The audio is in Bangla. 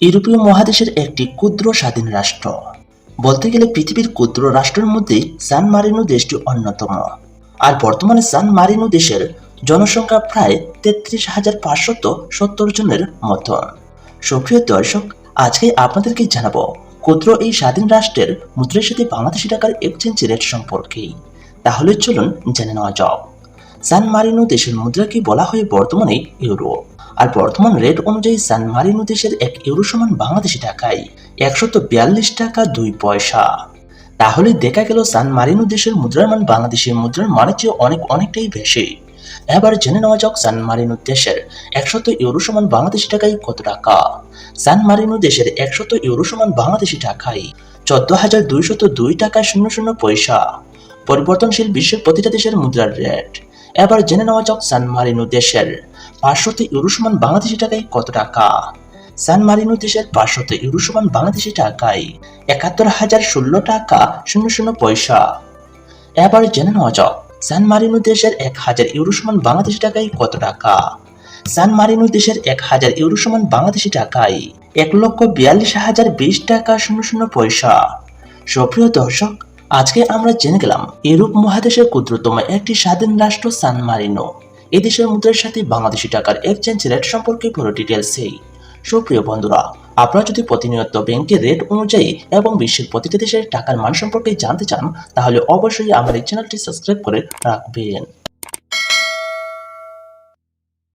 ইউরোপীয় মহাদেশের একটি ক্ষুদ্র স্বাধীন রাষ্ট্র। বলতে গেলে পৃথিবীর ক্ষুদ্র রাষ্ট্রের মধ্যে সান মারিনো দেশটি অন্যতম। আর বর্তমানে সান মারিনো দেশের জনসংখ্যা প্রায় তেত্রিশ হাজার পাঁচশত সত্তর জনের মতন সুপ্রিয় দর্শক, আজকে আপনাদেরকে জানাব, ক্ষুদ্র এই স্বাধীন রাষ্ট্রের মুদ্রার সাথে বাংলাদেশি টাকার এক্সচেঞ্জ রেট সম্পর্কে। তাহলে চলুন জেনে নেওয়া যাক। সান মারিনো দেশের মুদ্রাকে বলা হয় বর্তমানে ইউরো। আর বর্তমান রেট অনুযায়ী সান মারিনো দেশের এক ইউরো সমান বাংলাদেশি টাকায় একশত বিয়াল্লিশ টাকা দুই পয়সা। তাহলে দেখা গেল সান মারিনো দেশের মুদ্রার মান বাংলাদেশের মুদ্রার মানের চেয়ে অনেক অনেকটাই বেশি। এবার জেনে নেওয়া যাক সান মারিনো দেশের একশত ইউরো সমান বাংলাদেশি টাকায় কত টাকা? সান মারিনো দেশের একশত ইউরো সমান বাংলাদেশি টাকায় চোদ্দ হাজার দুইশত দুই টাকা শূন্য শূন্য পয়সা। পরিবর্তনশীল বিশ্বের প্রতিটা দেশের মুদ্রার রেট এবার জেনে নেওয়া যাক সান মারিনো দেশের পাঁচশত ইউরো সমান বাংলাদেশি টাকায় কত টাকা? সান মারিনো দেশের পাঁচশত ইউরো সমান বাংলাদেশি টাকায় একাত্তর হাজার ষোলো টাকা, শূন্য শূন্য পয়সা। এবার জেনে নেওয়া যাক, সান মারিনো দেশের এক হাজার ইউরো সমান বাংলাদেশি টাকায় কত টাকা? সান মারিনো দেশের এক হাজার ইউরো সমান বাংলাদেশি টাকায় এক লক্ষ বিয়াল্লিশ হাজার বিশ টাকা, শূন্য শূন্য পয়সা। সুপ্রিয় দর্শক, আজকে আমরা জেনে গেলাম, ইউরোপ মহাদেশের ক্ষুদ্রতম একটি স্বাধীন রাষ্ট্র সান মারিনো। এই দেশের মুদ্রার সাথে বাংলাদেশি টাকার এক্সচেঞ্জ রেট সম্পর্কে পুরো ডিটেলস এই। সুপ্রিয় বন্ধুরা, আপনারা যদি প্রতিনিয়ত ব্যাংকের রেট অনুযায়ী এবং বিশ্বের প্রতিটি দেশের টাকার মান সম্পর্কে জানতে চান, তাহলে অবশ্যই আমার এই চ্যানেলটি সাবস্ক্রাইব করে রাখবেন।